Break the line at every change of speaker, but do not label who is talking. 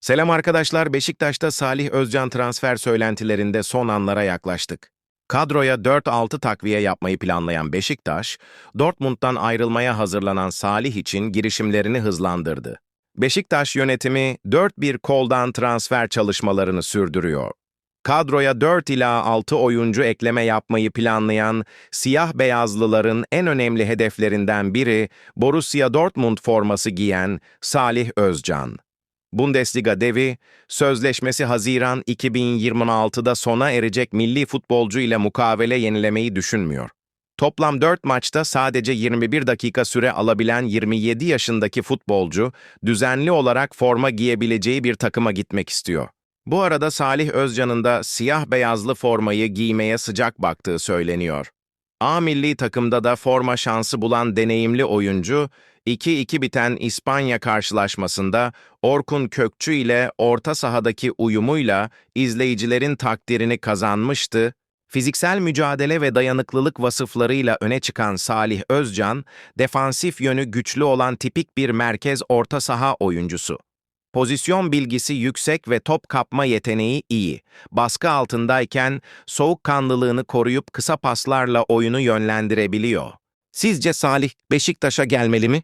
Selam arkadaşlar, Beşiktaş'ta Salih Özcan transfer söylentilerinde son anlara yaklaştık. Kadroya 4-6 takviye yapmayı planlayan Beşiktaş, Dortmund'dan ayrılmaya hazırlanan Salih için girişimlerini hızlandırdı. Beşiktaş yönetimi 4-1 koldan transfer çalışmalarını sürdürüyor. Kadroya 4 ila 6 oyuncu ekleme yapmayı planlayan siyah beyazlıların en önemli hedeflerinden biri Borussia Dortmund forması giyen Salih Özcan. Bundesliga devi, sözleşmesi Haziran 2026'da sona erecek milli futbolcu ile mukavele yenilemeyi düşünmüyor. Toplam 4 maçta sadece 21 dakika süre alabilen 27 yaşındaki futbolcu, düzenli olarak forma giyebileceği bir takıma gitmek istiyor. Bu arada Salih Özcan'ın da siyah beyazlı formayı giymeye sıcak baktığı söyleniyor. A milli takımda da forma şansı bulan deneyimli oyuncu, 2-2 biten İspanya karşılaşmasında Orkun Kökçü ile orta sahadaki uyumuyla izleyicilerin takdirini kazanmıştı. Fiziksel mücadele ve dayanıklılık vasıflarıyla öne çıkan Salih Özcan, defansif yönü güçlü olan tipik bir merkez orta saha oyuncusu. Pozisyon bilgisi yüksek ve top kapma yeteneği iyi. Baskı altındayken soğukkanlılığını koruyup kısa paslarla oyunu yönlendirebiliyor. Sizce Salih Beşiktaş'a gelmeli mi?